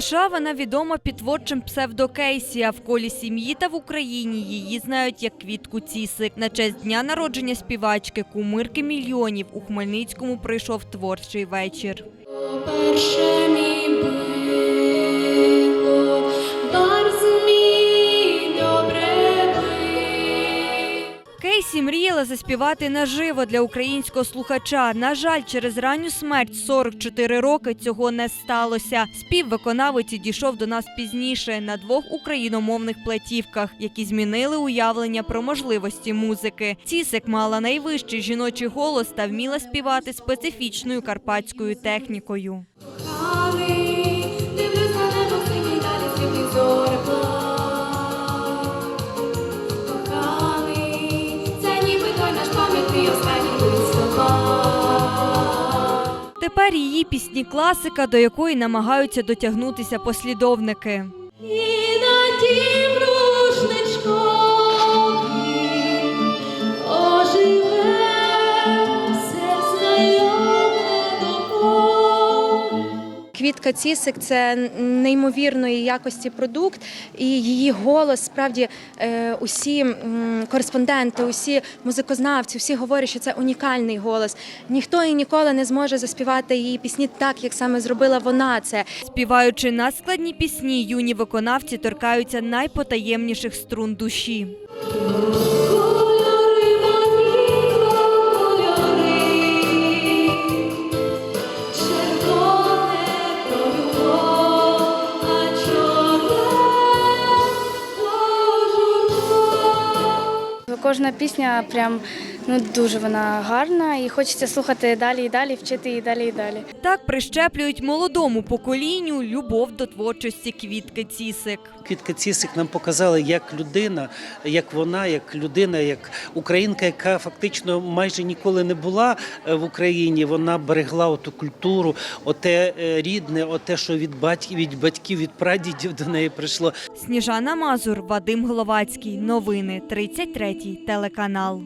США вона відома під творчим псевдокейсі, а в колі сім'ї та в Україні її знають як квітку Цісик. На честь дня народження співачки кумирки мільйонів у Хмельницькому прийшов творчий вечір. Перше мій Кейсі мріяла заспівати наживо для українського слухача. На жаль, через ранню смерть 44 роки цього не сталося. Спів виконавиці дійшов до нас пізніше на двох україномовних платівках, які змінили уявлення про можливості музики. Цісик мала найвищий жіночий голос та вміла співати специфічною карпатською технікою. Тепер її пісні класика, до якої намагаються дотягнутися послідовники. Квітка Цісик це неймовірної якості продукт, і її голос справді е, усі кореспонденти, усі музикознавці, всі говорять, що це унікальний голос. Ніхто і ніколи не зможе заспівати її пісні так, як саме зробила вона це. Співаючи надскладні пісні, юні виконавці торкаються найпотаємніших струн душі. Кожна пісня прям ну дуже вона гарна, і хочеться слухати далі і далі, вчити її далі і далі. Так прищеплюють молодому поколінню любов до творчості квітки Цісик. Квітка Цісик нам показала, як людина, як вона, як людина, як українка, яка фактично майже ніколи не була е, в Україні. Вона берегла оту культуру, оте е, рідне, оте, що від батьків, від батьків, від прадідів до неї прийшло. Сніжана Мазур, Вадим Гловацький. Новини 33 телеканал.